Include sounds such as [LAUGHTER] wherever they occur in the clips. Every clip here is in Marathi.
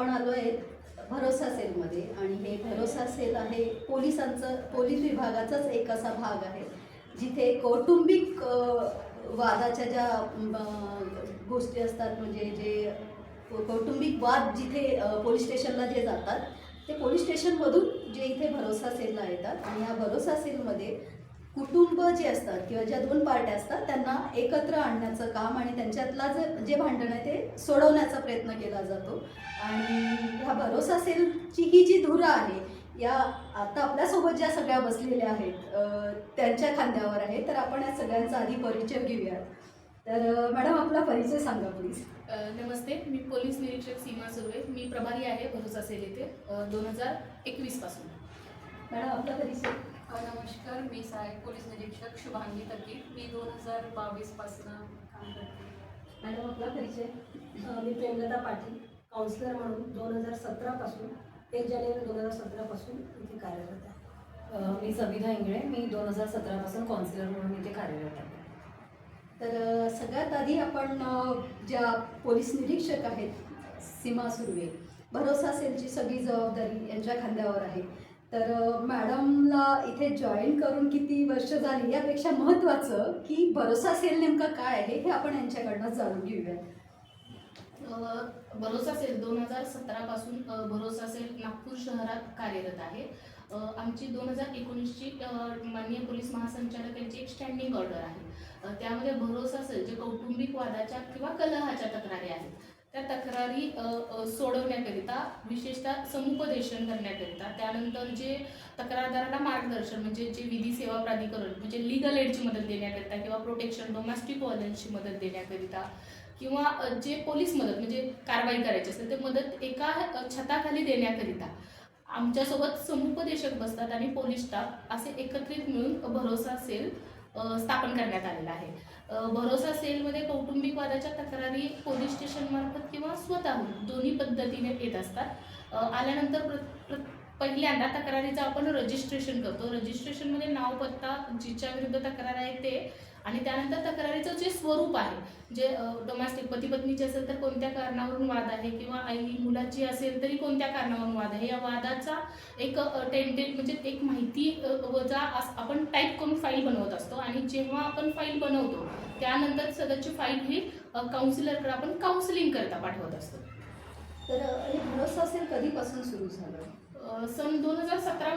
आपण आलो आहे भरोसा सेलमध्ये आणि हे भरोसा सेल आहे पोलिसांचं पोलीस विभागाचाच एक असा भाग आहे जिथे कौटुंबिक वादाच्या ज्या गोष्टी असतात म्हणजे जे कौटुंबिक वाद जिथे पोलीस स्टेशनला जे जातात ते पोलीस स्टेशनमधून जे इथे भरोसा सेलला येतात आणि या भरोसा सेलमध्ये कुटुंब जे असतात किंवा ज्या दोन पार्ट्या असतात त्यांना एकत्र आणण्याचं काम आणि त्यांच्यातला जे जे भांडण आहे ते सोडवण्याचा प्रयत्न केला जातो. आणि ह्या भरोसा सेलची ही जी धुरा आहे या आता आपल्यासोबत ज्या सगळ्या बसलेल्या आहेत त्यांच्या खांद्यावर आहे तर आपण या सगळ्यांचा आधी परिचय घेऊयात. तर मॅडम आपला परिचय सांगा प्लीज नमस्ते मी पोलीस निरीक्षक सीमा सुर्वे. मी प्रभारी आहे भरोसा सेल येथे दोन हजार एकवीसपासून. मॅडम आपला परिचय. नमस्कार मी सहाय्यक पोलीस निरीक्षक शुभांगी तकी. मी दोन हजार बावीसपासून काम करते. मॅडम आपला परिचय. मी प्रेमलता पाटील काउन्सिलर म्हणून दोन हजार सतरापासून एक जानेवारी दोन हजार सतरापासून इथे कार्यरत आहे. मी सविधा इंगळे. मी दोन हजार सतरापासून काउन्सिलर म्हणून इथे कार्यरत आहे. तर सगळ्यात आधी आपण ज्या पोलीस निरीक्षक आहेत सीमा सुर्वे. भरोसा सेलची सगळी जबाबदारी यांच्या खांद्यावर आहे. तर मॅडमला इथे जॉईन करून किती वर्ष झाली यापेक्षा महत्त्वाचं की भरोसा सेल नेमका काय आहे हे आपण यांच्याकडनं जाणून घेऊयात. भरोसा सेल दोन हजार सतरापासून भरोसा सेल नागपूर शहरात कार्यरत आहे. आमची दोन हजार एकोणीसची माननीय पोलीस महासंचालक यांची एक स्टँडिंग ऑर्डर आहे. त्यामध्ये भरोसा सेल जे कौटुंबिक वादाच्या किंवा कलहाच्या तक्रारी आहेत त्या तक्रारी सोडवण्याकरिता विशेषतः समुपदेशन करण्याकरिता त्यानंतर जे तक्रारदाराला मार्गदर्शन म्हणजे जे विधी सेवा प्राधिकरण म्हणजे लिगल एडची मदत देण्याकरिता किंवा प्रोटेक्शन डोमेस्टिक व्हायलन्सची मदत देण्याकरिता किंवा जे पोलीस मदत म्हणजे कारवाई करायची असेल ते मदत एका छताखाली देण्याकरिता आमच्यासोबत समुपदेशक बसतात आणि पोलीस स्टाफ असे एकत्रित मिळून भरोसा सेल स्थापन करण्यात आलेला आहे. भरोसा सेलमध्ये कौटुंबिक वादाच्या तक्रारी पोलीस स्टेशनमार्फत किंवा स्वतःहून दोन्ही पद्धतीने येत असतात. आल्यानंतर प्र प्र पहिल्यांदा तक्रारीचं आपण रजिस्ट्रेशन करतो. रजिस्ट्रेशनमध्ये नाव पत्ता जिच्या विरुद्ध तक्रार आहे ते आणि त्यानंतर तक्रारीचं जे स्वरूप आहे जे डोमॅस्टिक पती पत्नीचे असेल तर कोणत्या कारणावरून वाद आहे किंवा आई मुलाची असेल तरी कोणत्या कारणावरून वाद आहे? या वादाचा एक टेंटेड म्हणजे एक माहिती वजा आपण टाईप करून फाईल बनवत असतो आणि जेव्हा आपण फाईल बनवतो त्यानंतर सदरची फाईल ही काउन्सिलरकडे आपण काउन्सिलिंग करता पाठवत असतो. तर हे भरोसा सेल कधीपासून सुरू झालं? सन दोन हजार सतरा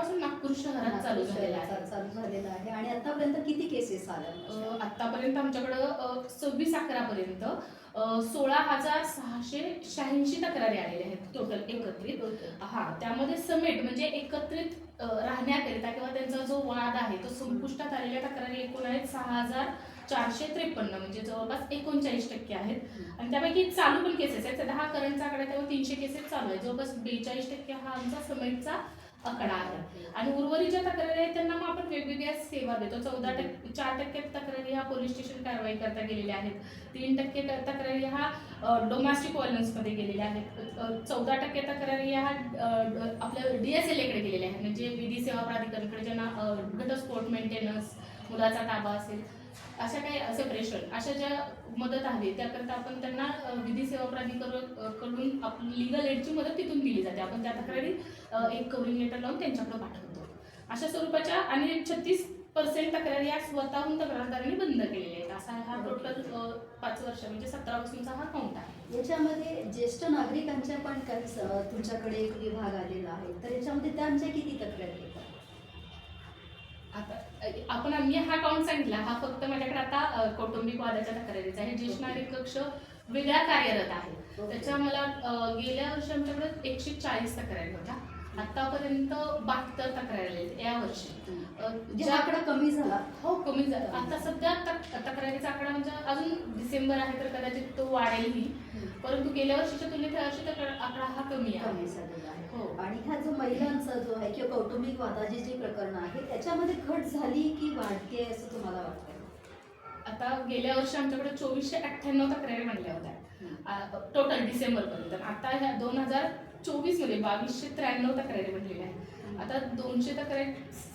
नागपूर शहरात चालू झालेला आहे. चालू झालेला आहे. आणि आतापर्यंत किती केसेस आल्या आतापर्यंत आमच्याकडं सव्वीस अकरापर्यंत अ, सोळा हजार सहाशे शहाऐंशी तक्रारी आलेल्या आहेत टोटल एकत्रित. हा त्यामध्ये समेट म्हणजे एकत्रित राहण्याकरिता किंवा त्यांचा जो वाद आहे तो संपुष्टात आलेल्या तक्रारी एकूण आहेत सहा हजार चारशे त्रेपन्न म्हणजे जवळपास एकोणचाळीस टक्के आहेत. आणि त्यापैकी चालू पण केसेस आहेत. सध्या हा करंटचा आकडा तेव्हा तीनशे केसेस चालू आहे जवळपास बेचाळीस टक्के हा आमचा समेटचा आकडा आहे आणि उर्वरित ज्या तक्रारी आहेत त्यांना मग आपण वेगवेगळ्या सेवा देतो. चौदा टक्के चार टक्के तक्रारी ह्या पोलीस स्टेशन कारवाई करता गेलेल्या आहेत. तीन टक्के तक्रारी ह्या डोमेस्टिक व्हायलन्समध्ये गेलेल्या आहेत. चौदा टक्के तक्रारी ह्या आपल्या डी एस एल एकडे गेलेल्या आहेत. म्हणजे विधी सेवा प्राधिकरणकडे ज्यांना घटस्फोट मेंटेनन्स मुलाचा ताबा असेल अशा काही सेपरेशन अशा ज्या मदत आहे त्याकरता आपण त्यांना विधी सेवा प्राधिकरण अ, कडून आपली लिगल एडची मदत तिथून दिली जाते. आपण त्या तक्रारी एक कवरिंग लेटर लावून त्यांच्याकडे पाठवतो. अशा स्वरूपाच्या आणि छत्तीस पर्सेंट तक्रारी या स्वतःहून तक्रारदारांनी बंद केलेल्या आहेत. असा हा टोटल पाच वर्ष म्हणजे सतरा पासूनचा हा काउंट आहे. याच्यामध्ये ज्येष्ठ नागरिकांच्या पण काही तुमच्याकडे एक विभाग आलेला आहे. तर याच्यामध्ये त्यांच्या किती तक्रारी येतात आता आपण मी हा काउंट सांगितला हा फक्त माझ्याकडे आता कौटुंबिक वादाच्या तक्रारीचा आहे. ज्येष्ठ नागरिक कक्ष वेगळा कार्यरत आहे. त्याच्या मला गेल्या वर्षी आमच्याकडे एकशे चाळीस तक्रारी होत्या. आतापर्यंत बहात्तर तक्रारी आहेत या वर्षी म्हणजे आकडा कमी झाला. हो कमी झाला. आता सध्या तक- तक्रारीचा आकडा म्हणजे अजून डिसेंबर आहे तर कदाचित तो वाढेलही. परंतु गेल्या वर्षीच्या तुलनेत वर्षी आकडा हा कमी आहे. हो. आणि ह्या जो महिलांचा जो आहे किंवा कौटुंबिक वादाची जी प्रकरणं आहे त्याच्यामध्ये घट झाली की वाढते असं तुम्हाला वाटतं आता गेल्या वर्षी आमच्याकडे चोवीसशे अठ्ठ्याण्णव तक्रारी म्हणल्या होत्या. टोटल डिसेंबर पर्यंत आता ह्या दोन हजार चोवीसमध्ये बावीसशे त्र्याण्णव तक्रारी म्हणलेल्या आहेत. आता दोनशे तक्रारी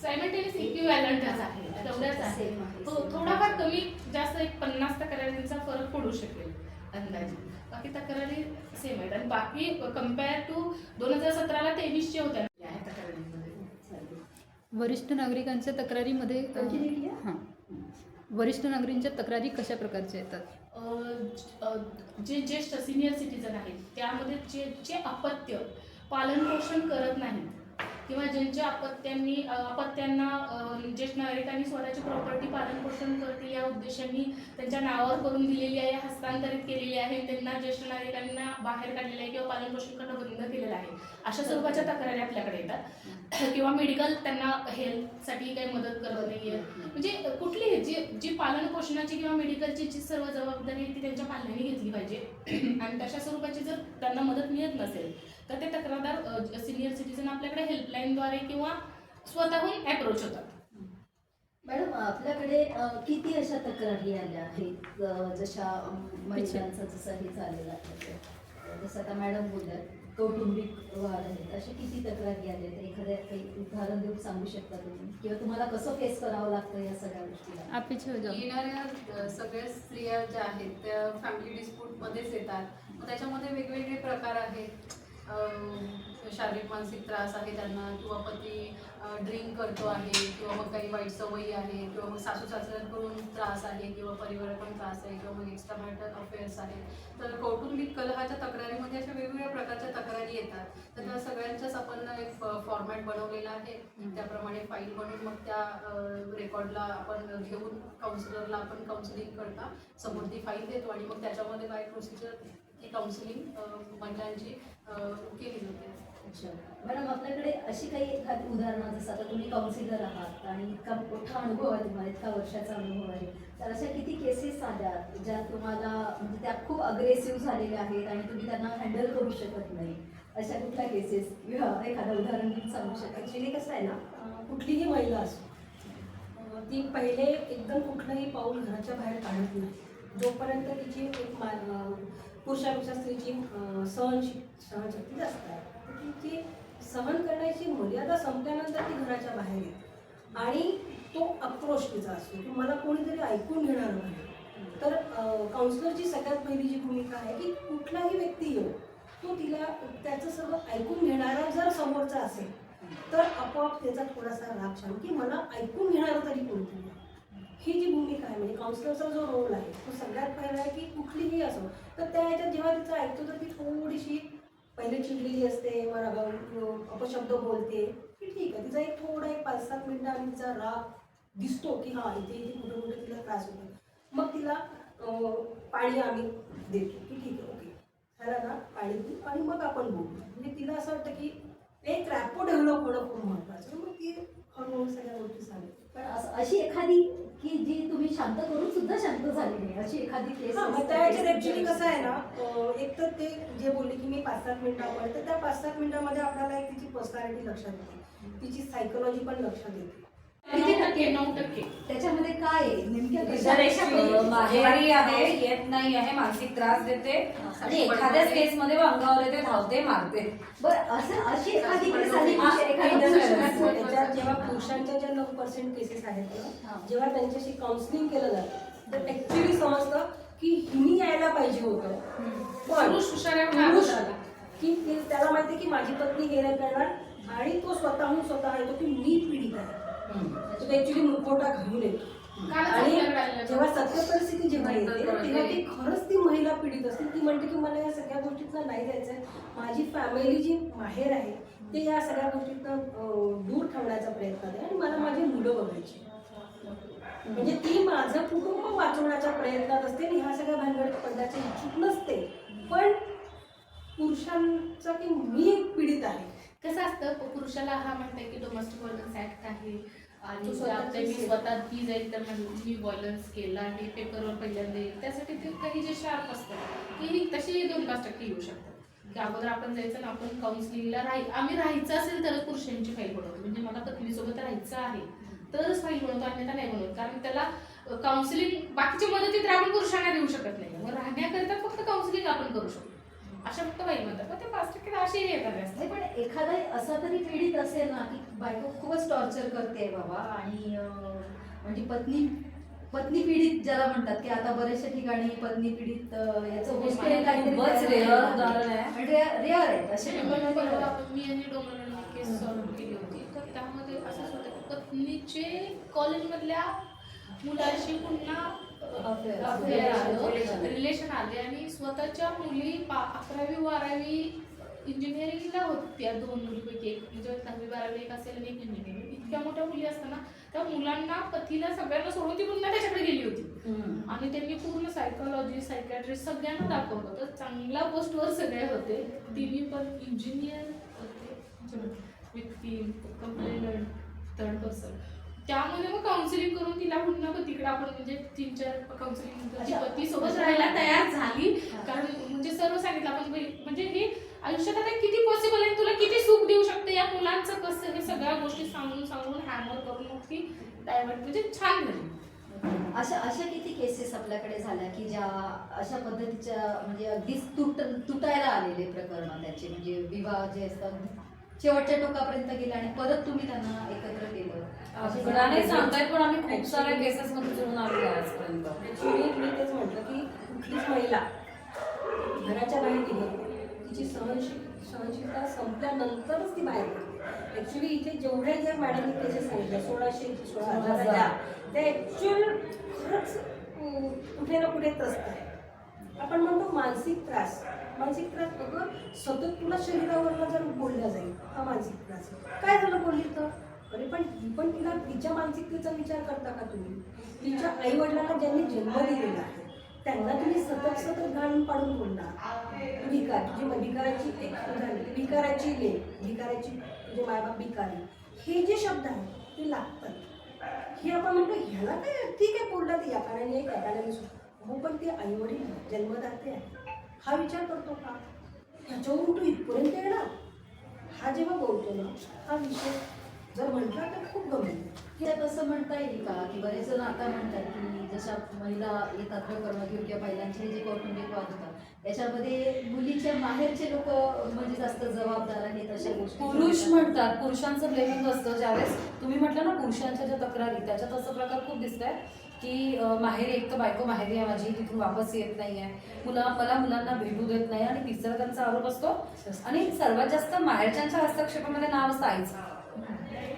सायमल्टेनियस इक्विवॅलंटच आहे तेवढ्याच आहे. आहे, हो थोडाफार कमी जास्त एक पन्नास तक्रारींचा फरक पडू शकेल अंदाजे. बाकी तक्रारी सेम आहेत. आणि बाकी कंपेअर टू दोन हजार सतराला तेवीसचे होत्या. वरिष्ठ नागरिकांच्या तक्रारीमध्ये? हां. वरिष्ठ नागरिकांच्या तक्रारी कशा प्रकारच्या येतात? जे ज्येष्ठ सिनियर सिटीजन आहेत त्यामध्ये जे जे अपत्य पालनपोषण करत नाहीत किंवा ज्यांच्या अपत्यांनी अपत्यांना ज्येष्ठ नागरिकांनी स्वतःची प्रॉपर्टी पालनपोषण करते या उद्देशाने त्यांच्या नावावर करून दिलेली आहे हस्तांतरित केलेली आहे त्यांना ज्येष्ठ नागरिकांना बाहेर काढलेलं आहे किंवा पालनपोषण करणं बंद केलेलं आहे. अशा स्वरूपाच्या तक्रारी आपल्याकडे येतात. [CLEARS THROAT] किंवा मेडिकल त्यांना हेल्थसाठी काही मदत करत नाहीये. म्हणजे कुठलीही जी जी पालन पोषणाची किंवा मेडिकलची जी सर्व जबाबदारी आहे ती त्यांच्या पाल्याने घेतली पाहिजे. [CLEARS THROAT] आणि तशा स्वरूपाची जर त्यांना मदत मिळत नसेल तर ते तक्रारदार सिनियर सिटीजन आपल्याकडे हेल्पलाईनद्वारे किंवा स्वतःहून अप्रोच होतात. मॅडम आपल्याकडे किती अशा तक्रारी आल्या आहेत? जशा महिलांचं जसं हे झालेलं आहे. जसं आता मॅडम बोलल्यात कौटुंबिक वाद आहेत. अशा किती तक्रारी आल्या आहेत? एखाद्या काही उदाहरण देऊन सांगू शकता तुम्ही? किंवा तुम्हाला कसं फेस करावं लागतं या सगळ्या गोष्टीला? आप पीछे हो जाओ येणाऱ्या सगळ्या स्त्रिया ज्या आहेत त्या फॅमिली डिस्प्यूटमध्येच येतात. मग त्याच्यामध्ये वेगवेगळे प्रकार आहेत. 嗯 शारीरिक मानसिक त्रास आहे त्यांना किंवा पती ड्रिंक करतो आहे किंवा मग काही वाईट सवयी आहे किंवा मग सासू सासऱ्यांकडून त्रास आहे किंवा परिवाराकडून त्रास आहे किंवा मग एक्स्ट्रा मॅरिटल अफेअर्स आहे. तर कौटुंबिक कलहाच्या तक्रारीमध्ये अशा वेगवेगळ्या प्रकारच्या तक्रारी येतात. तर त्या सगळ्यांच्याच आपण एक फॉर्मॅट बनवलेला आहे. त्याप्रमाणे फाईल बनवून मग त्या रेकॉर्डला आपण घेऊन काउन्सिलरला आपण काउन्सिलिंग करता. समोर ती फाईल देतो आणि मग त्याच्यामध्ये काय प्रोसिजर ती काउन्सिलिंग महिलांची केली जाते. अच्छा. मॅडम आपल्याकडे अशी काही एखादी उदाहरणं जसं आता तुम्ही काउन्सिलर आहात आणि इतका मोठा अनुभव आहे तुम्हाला इतका वर्षाचा अनुभव आहे. तर अशा किती केसेस आल्या ज्या तुम्हाला म्हणजे त्या खूप अग्रेसिव्ह झालेल्या आहेत आणि तुम्ही त्यांना हँडल करू शकत नाही? अशा कुठल्या केसेस किंवा एखादं उदाहरण सांगू शकता ॲक्च्युली कसं आहे ना कुठलीही महिला असो ती पहिले एकदम कुठलंही पाऊल घराच्या बाहेर काढत नाही. जोपर्यंत तिची एक मा पुरुषापेक्षा स्त्रीची सहनशी सहनशक्ती जास्त आहे. ती सहन करण्याची मर्यादा संपल्यानंतर ती घराच्या बाहेर येते. आणि तो आक्रोश तिचा असतो की मला कोणीतरी ऐकून घेणार नाही. तर काउन्सिलरची सगळ्यात पहिली जी भूमिका आहे की कुठलाही व्यक्ती येऊ तो तिला त्याचं सगळं ऐकून घेणारा जर समोरचा असेल तर आपोआप त्याचा थोडासा राग छान की मला ऐकून घेणारं तरी कोणतरी ही जी भूमिका आहे म्हणजे काउन्सिलरचा जो रोल आहे तो सगळ्यात पहिला आहे की कुठलीही असो तर त्या ह्याच्यात जेव्हा तिचं ऐकतो तर ती थोडीशी पहिले चिडलेली असते मग रागावून अपशब्द बोलते. की ठीक आहे तिचा एक थोडा एक पाच सात मिनटं आणि तिचा राग दिसतो की हां इथे इथे कुठे कुठे तिला त्रास होतो मग तिला पाणी आम्ही देतो की ठीक आहे ओके. झालं ना पाणी देऊ आणि मग आपण बोलू. म्हणजे तिला असं वाटतं की एक रॅपो डेव्हलप होणं खूप महत्त्वाचं मग ती हळूहळू सगळ्या गोष्टी सांगते. पण असं अशी एखादी की जी तुम्ही शांत करून सुद्धा शांत झाली नाही अशी एखादी केस हा ऍक्च्युली कसं आहे ना एक तर ते जे बोलले की मी पाच सात मिनिटामध्ये तर त्या पाच सात मिनिटामध्ये आपल्याला एक तिची पर्सनॅलिटी लक्षात येते. तिची सायकोलॉजी पण लक्षात येते. किती टक्के नऊ टक्के. काय आहे नेमक्या कशा अ, माहेरी आहे? येत नाही आहे मानसिक त्रास देते. आणि एखाद्याच केसमध्ये अंगावर येते धावते मारते. बरं असं अशी एखादी केस आली की एखादा एकदम पुरुष बरोबर. असतो. त्याच्यात जेव्हा पुरुषांच्या ज्या नऊ पर्सेंट केसेस आहेत हा. ना जेव्हा त्यांच्याशी काउन्सिलिंग केलं जातं तर ऍक्च्युली समजतं की हिनी यायला पाहिजे होतं. पण पुरुष हुशार आहे म्हणून पुरुष आला. की ते- त्याला माहिती की माझी पत्नी हे नाही करणार आणि तो स्वतःहून स्वतः येतो की मी पीडित आहे. तो ऍक्च्युली मुखवटा घालून येतो. आणि. जेव्हा सत्य परिस्थिती जेव्हा येते. तेव्हा ती खरंच ती महिला पीडित असते. ती म्हणते की मला या सगळ्या गोष्टीतनं नाही जायचंय. माझी फॅमिली जी माहेर आहे ते या सगळ्या गोष्टीतनं दूर ठेवण्याचा प्रयत्न आहे आणि मला माझी मुलं बघायची. म्हणजे ती माझं कुटुंब वाचवण्याच्या प्रयत्नात असते आणि ह्या सगळ्या भानगडीत पडण्याची इच्छुक नसते. पण पुरुषांचा की मी एक पीडित आहे. कसं असतं पुरुषाला हा म्हणताय की डोमेस्टिक व्हायलन्स ऍक्ट आहे. आणि तो जबाबदारी मी स्वतः ती जाईल तर मी व्हायलन्स केला आणि पेपरवर पहिल्यांदा येईल. त्यासाठी ते काही जे शार्प असतात की तशी दोन पाच टक्के येऊ शकतात. की अगोदर आपण जायचं ना आपण काउन्सिलिंगला राहाय आम्ही राहायचं असेल तरच पुरुषांची फाईल बनवतो. म्हणजे मला पत्नीसोबत राहायचं आहे तरच फाईल बनवतो अन्यथा नाही बनवत. कारण त्याला काउन्सिलिंग बाकीच्या मदतीत तर आपण पुरुषांना देऊ शकत नाही. मग राहण्याकरिता फक्त काउन्सिलिंग आपण करू शकतो. अशा फक्त फाईल म्हणतात ते पाच टक्के असे येतात जास्त. नाही पण एखादा असा तरी पीडित असेल ना की बायको खूपच टॉर्चर करते बाबा आणि म्हणजे पत्नी पत्नी पीडित ज्याला म्हणतात की आता बऱ्याचशा ठिकाणी पत्नी पीडित याचं रे- रेअर आहेत असे मी ठिकाणी परवा rare आहेत. मी आणि डोंगरांना केस सॉल्व्ह केली होती तर त्यामध्ये असंच होतं पत्नीचे कॉलेजमधल्या मुलाशी पुन्हा. अफेअर आलं Relation. रिलेशन आले आणि स्वतःच्या मुली अकरावी बारावी इंजिनिअरिंगला होत्या दोन मुलीपैकी एक. म्हणजे दहावी बारावी एक असेल आणि एक इंजिनिअरिंग इतक्या मोठ्या मुली असताना त्या मुलांना पतीला सगळ्यांना सोडून ती पुन्हा त्याच्याकडे गेली होती. आणि त्यांनी पूर्ण सायकोलॉजी सायकॅट्रिस्ट सगळ्यांना दाखवलं तर चांगल्या पोस्टवर सगळे होते. तिन्ही पण इंजिनियर होते. व्यक्ती कंप्लेनंट थर्ड पर्सन त्यामध्ये मग काउन्सिलिंग करून तिला पुन्हा तिकडे आपण म्हणजे तीन चार काउन्सिलिंग. पती सोबत राहायला तयार झाली. कारण म्हणजे सर्व सांगितलं आपण म्हणजे हे आयुष्यात आता किती पॉसिबल आहे तुला किती सुख देऊ शकते या मुलांचं कसं हे सगळ्या गोष्टी सांगून सांगून हॅमर करून मग ती डायव्हर्ट म्हणजे छान झाली. अशा अशा किती केसेस आपल्याकडे झाल्या की ज्या अशा पद्धतीच्या म्हणजे अगदीच तुट तुटायला आलेले प्रकरण त्याचे म्हणजे विवाह जे असतात शेवटच्या टोकापर्यंत गेले आणि परत तुम्ही त्यांना एकत्र केलं. नाही झाले? सांगतायत पण आम्ही खूप साऱ्या केसेस मध्ये जुळून आलेलो आजपर्यंत. मी तेच म्हटलं की कुठलीच महिला घराच्या बाहेर गेली तिची सहनशील सहनशीलता संपल्यानंतरच ती बाहेर पडते ॲक्च्युली इथे जेवढ्या ज्या मॅडमनी केसेस सांगितल्या सोळाशे सोळा हजार त्या ॲक्च्युअल खरंच कुठे ना कुठे त्रस्त आहे आपण म्हणतो मानसिक त्रास. मानसिक त्रास अगं सतत तुला शरीरावरनं जर बोलल्या जाईल हा मानसिक त्रास काय झालं बोलली तर? अरे पण ही पण तिला तिच्या मानसिकतेचा विचार करता का तुम्ही? तिच्या आई वडिलांना ज्यांनी जन्म दिलेला आहे त्यांना तुम्ही सतत सतत घालून पाडून बोलणार. भिकार म्हणजे तुझी भिकाराची एक उदाहरण भिकाराची ले भिकाराची तुझे मायबाप भिकारी. हे जे शब्द आहेत ते लागतात. हे आपण म्हणतो ह्याला काय ठीक आहे बोलला ते या कारणाने एक या कारणाने हो पण ते आईवडील जन्मदाते आहे हा विचार करतो का? ह्याच्यावरून तू इथपर्यंत येणार? हा जेव्हा बोलतो ना हा विषय जर म्हटला तर खूप गंभीर. आहे. हे कसं म्हणता येईल का? की बरेच जण आता म्हणतात की जशा महिला येतात प्रकरण घेऊन किंवा महिलांचे जे कौटुंबिक वाद होतात याच्यामध्ये मुलीच्या माहेरचे लोक म्हणजे जास्त जबाबदार आहेत अशा गोष्टी. पुरुष म्हणतात पुरुषांचं ब्लेमिंग असतं. ज्यावेळेस तुम्ही म्हटलं ना पुरुषांच्या ज्या तक्रारी त्याच्यात असं प्रकार खूप दिसत आहे की माहेर माहेरी एक तर बायको माहेरी आहे माझी तिथून वापस येत नाही आहे मुला मला मुलांना भेटू देत नाही आणि तिसरा त्यांचा आरोप असतो. आणि सर्वात जास्त माहेरच्यांच्या हस्तक्षेपामध्ये नाव असतं आईचं.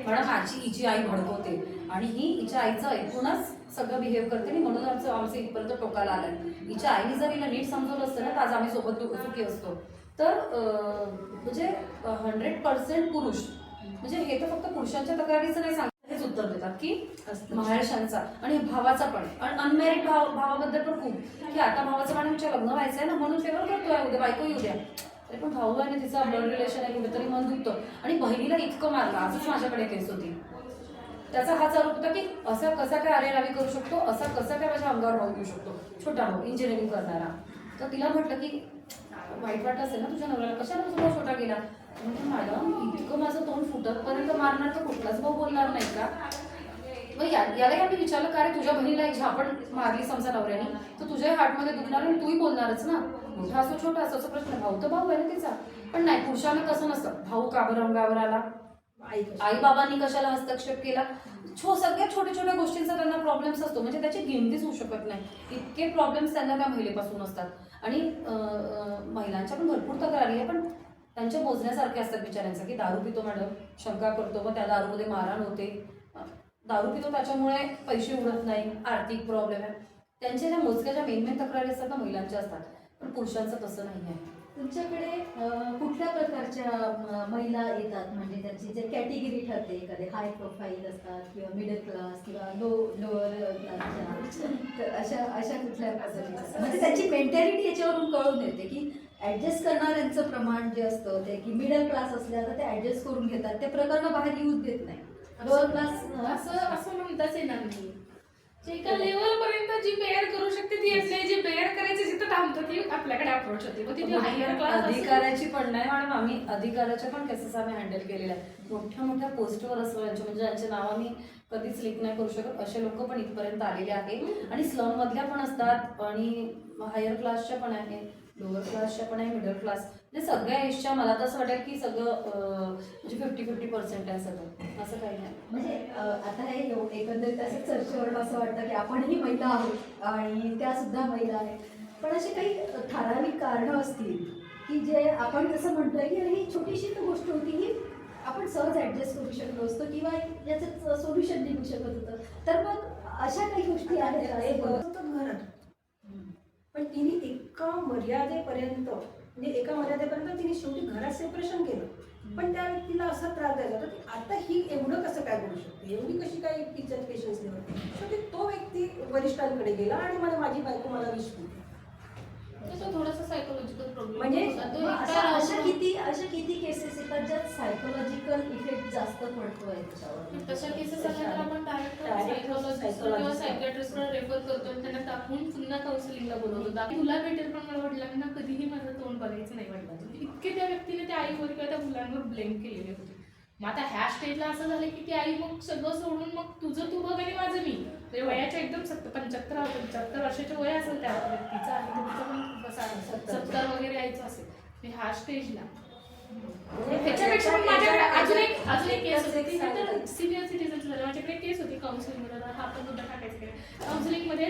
कारण माझी हिची आई भडकवते. आणि ही हिच्या आईचं ऐकूनच सगळं बिहेव करते. आणि म्हणून आमचं आमचं इथपर्यंत टोकाला आलंय. हिच्या आईने जर हिला नीट समजवलं असतं ना तर आज आम्ही सोबत दु- सुखी असतो. तर म्हणजे हंड्रेड पर्सेंट पुरुष. म्हणजे हे तर फक्त पुरुषांच्या तक्रारीचं नाही सांग उत्तर देतात की महाराष्ट्रांचा आणि भावाचा पण. आणि अनमॅरिड भाव भावाबद्दल पण खूप. की आता भावाचं मॅडमच्या लग्न व्हायचं आहे ना म्हणून फेवर करतोय. उद्या बायको येऊ द्या. तरी पण भाऊ आहे तिचा ब्लड रिलेशन आहे कुठेतरी मन दुखतं. आणि बहिणीला इतकं मारलं. आजच माझ्याकडे केस होती. त्याचा हाच आरोप होता की असा कसा काय अरेरावी करू शकतो? असा कसा काय माझ्या अंगावर भाऊ घेऊ शकतो? छोटा भाऊ इंजिनिअरिंग करणारा. तर तिला म्हटलं की वाईट वाटत असेल ना तुझ्या नवऱ्याला? कशाला तुझा भाऊ छोटा गेला? म्हणजे मॅडम इतकं माझं तोंड फुटतपर्यंत मारणार तर कुठलाच भाऊ बोलणार नाही का? मग या यालाही आम्ही विचारलं का रे तुझ्या बहिणीला एक झापड मारली समजा नवऱ्याने? तर तुझ्या हार्टमध्ये दुखणार आणि तूही बोलणारच ना? मोठा असो छोटा असो प्रश्न. भाऊ तर भाऊ आहे ना तिचा. पण नाही पुरुषांना कसं नसतं. भाऊ का बरं अंगावर आला? आई आई बाबांनी कशाला हस्तक्षेप केला? छो सगळ्या छोट्या छोट्या गोष्टींचा त्यांना प्रॉब्लेम्स असतो. म्हणजे त्याची गिनतीच होऊ शकत नाही. इतके प्रॉब्लेम्स त्यांना त्या महिलेपासून असतात. आणि महिलांच्या पण भरपूर तक्रारी आहे. पण त्यांच्या मोजण्यासारखे असतात बिचाऱ्यांचा की दारू पितो मॅडम शंका करतो मग त्या दारूमध्ये मारहाण होते. दारू पितो त्याच्यामुळे पैसे उडत नाही आर्थिक प्रॉब्लेम आहे. त्यांच्या ज्या मोजक्या ज्या मेन मेन तक्रारी असतात ना महिलांच्या असतात. पण पुरुषांचं तसं नाही आहे. तुमच्याकडे कुठल्या प्रकारच्या महिला येतात? म्हणजे त्यांची जे कॅटेगरी ठरते एखादे हाय प्रोफाईल असतात किंवा मिडल क्लास किंवा लो लोअर क्लासच्या तर अशा अशा कुठल्या प्रकारच्या म्हणजे त्यांची मेंटॅलिटी याच्यावरून कळून येते की ऍडजस्ट करणाऱ्यांचं प्रमाण जे असतं ते की मिडल क्लास असल्या तर ते ऍडजस्ट करून घेतात. ते प्रकारला बाहेर येऊच देत नाही. लोअर क्लास असं असं म्हणताच येणार नाही. जे एका लेवल पर्यंत जी बेअर करू शकते ती नाही जी बेअर करायची जिथं थांबतं ती आपल्याकडे अप्रोच होते. मग ती हायर क्लास अधिकाऱ्याची पण नाही मॅडम आम्ही अधिकाऱ्याच्या पण केसेस आम्ही हँडल केलेल्या आहेत. मोठ्या मोठ्या पोस्टवर असं यांचे म्हणजे ज्यांचे नाव आम्ही कधीच लिंक नाही करू शकत असे लोक पण इथपर्यंत आलेले आहेत. आणि स्लम मधल्या पण असतात आणि हायर क्लासच्या पण आहे लोअर क्लासच्या पण आहे मिडल क्लास म्हणजे सगळ्या एजच्या मला तर असं वाटेल की सगळं म्हणजे फिफ्टी फिफ्टी पर्सेंट आहे सगळं. असं काही नाही. म्हणजे आता हे एकंदरीत असं चर्चेवर असं वाटतं की आपणही महिला आहोत आणि त्या सुद्धा महिला आहेत. पण अशी काही ठराविक कारणं असतील की जे आपण जसं म्हणतोय की अरे ही छोटीशी तर गोष्ट होती ही आपण सहज ॲडजस्ट करू शकलो असतो किंवा याचं सोल्युशन निघू शकत होतं. तर मग अशा काही गोष्टी आहेत घरात पण तिने एका मर्यादेपर्यंत म्हणजे एका मर्यादेपर्यंत तिने शेवटी घरात सेपरेशन केलं. पण त्या व्यक्तीला असा त्रास द्यायला होता की आता ही एवढं कसं काय करू शकते? एवढी कशी काय तिच्यात पेशन्स लेवल शेवटी तो व्यक्ती वरिष्ठांकडे गेला आणि मला माझी बायको मला. तो थोडासा सायकोलॉजिकल प्रॉब्लेम म्हणजे एकटा अशा किती अशा किती केसेस येतात ज्यात सायकोलॉजिकल इफेक्ट जास्त पडतोय त्याच्यावर? तशा केसेस आल्या तर आपण डायरेक्ट Direct सायकोलॉजिस्ट किंवा psychologist. सायकॅट्रिस्टला रेफर करतो आणि त्यांना दाखवून पुन्हा काउन्सिलिंगला बोलवतो. दाखव तुला भेटेल पण मला वडिलांना कधीही माझं तोंड बघायचं नाही वडिलांचं इतके त्या व्यक्तीने त्या आईवर किंवा त्या मुलांवर ब्लेम केलेले होते. मग आता ह्या स्टेजला असं झालं की ती आई मग सगळं सोडून मग तुझं तू बघ आणि माझं मी. म्हणजे वयाच्या एकदम सत्तर पंच्याहत्तर पंच्याहत्तर वर्षाच्या वय असेल त्या व्यक्तीचं. आणि तिचं पण सत्तर वगैरे यायचं असेल. ह्या स्टेजला म्हणजे त्याच्यापेक्षा पण माझ्याकडे अजून एक अजून एक केस होती. ती नंतर. सिनियर सिटीजन झालं माझ्याकडे केस होती काउन्सिलिंगमध्ये हा पण मुद्दा टाकायचा काउन्सिलिंगमध्ये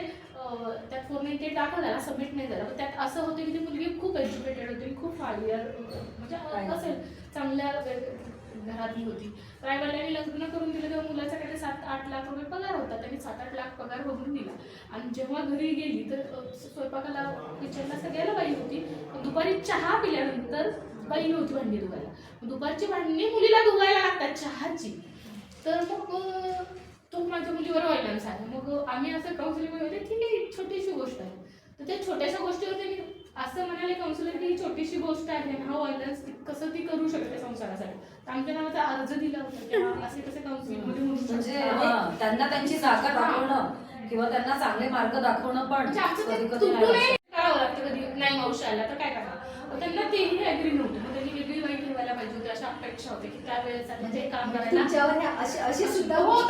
त्यात फोर नाईन्टी एट दाखल झाला सबमिट नाही झाला. पण त्यात असं होतं की ती मुलगी खूप एज्युकेटेड होती खूप हार्डियर म्हणजे असेल चांगल्या घरातली होती. तर आईवडिलांनी लग्न करून दिलं तेव्हा मुलाचा काही सात आठ लाख रुपये पगार होता. त्यांनी सात आठ लाख पगार बघून दिला. आणि जेव्हा घरी गेली तर स्वयंपाकाला किचनला सगळ्याला बाई होती. पण दुपारी चहा पिल्यानंतर बाई होती भांडी धुवायला. दुपारची भांडी मुलीला धुवायला लागतात चहाची. तर मग तो माझ्या मुलीवर व्हायलन्स आहे मग आम्ही असं काउन्सिलिंग होते ठीक आहे छोटीशी गोष्ट आहे. तर त्या छोट्याशा गोष्टीवर त्यांनी असं म्हणाले काउन्सिलर की ही छोटीशी गोष्ट आहे हा व्हायलन्स कसं ती करू शकते संसारासाठी. आमच्या नावाचा अर्ज दिला होता असे कसे काउन्सिलिंगमध्ये म्हणजे त्यांना त्यांची जागा दाखवणं किंवा त्यांना चांगले मार्ग दाखवणं पण म्हणजे कधी कधी नाही नाही. करावं लागतं कधी. नाही मावशी आला तर काय करणार त्यांना तेही ऍग्री नव्हतं मग त्यांनी वेगळी बाई ठेवायला पाहिजे होती अशा अपेक्षा होती की म्हणजे काम करायला हो,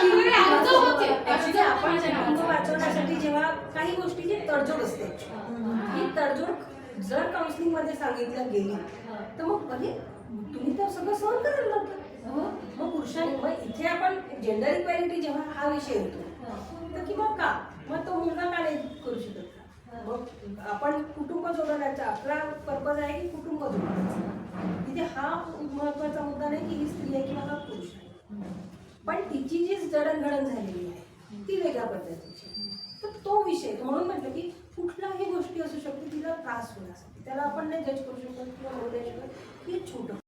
नावाचा. वाचवण्यासाठी जेव्हा काही गोष्टीची तडजोड असते. ही. तडजोड जर काउन्सिलिंगमध्ये सांगितलं गेली तर मग अरे तुम्ही तर सगळं सहन करायला लागतं मग पुरुषांनी मग इथे आपण जेंडर इक्वॅलिटी जेव्हा हा विषय येतो तर किंवा का? मग तो मुलगा का नाही करू शकत? मग आपण कुटुंब जोडण्याचा आपला पर्पज आहे की कुटुंब जोडण्याचा. तिथे हा महत्त्वाचा मुद्दा नाही की ही स्त्री आहे किंवा हा पुरुष आहे. पण तिची जी जडणघडण झालेली आहे ती वेगळ्या पद्धतीची तर तो विषय म्हणून म्हटलं की कुठल्याही गोष्टी असू शकते तिला त्रास होण्यासाठी. त्याला आपण नाही जज करू शकत किंवा बोलू शकत. की छोटं.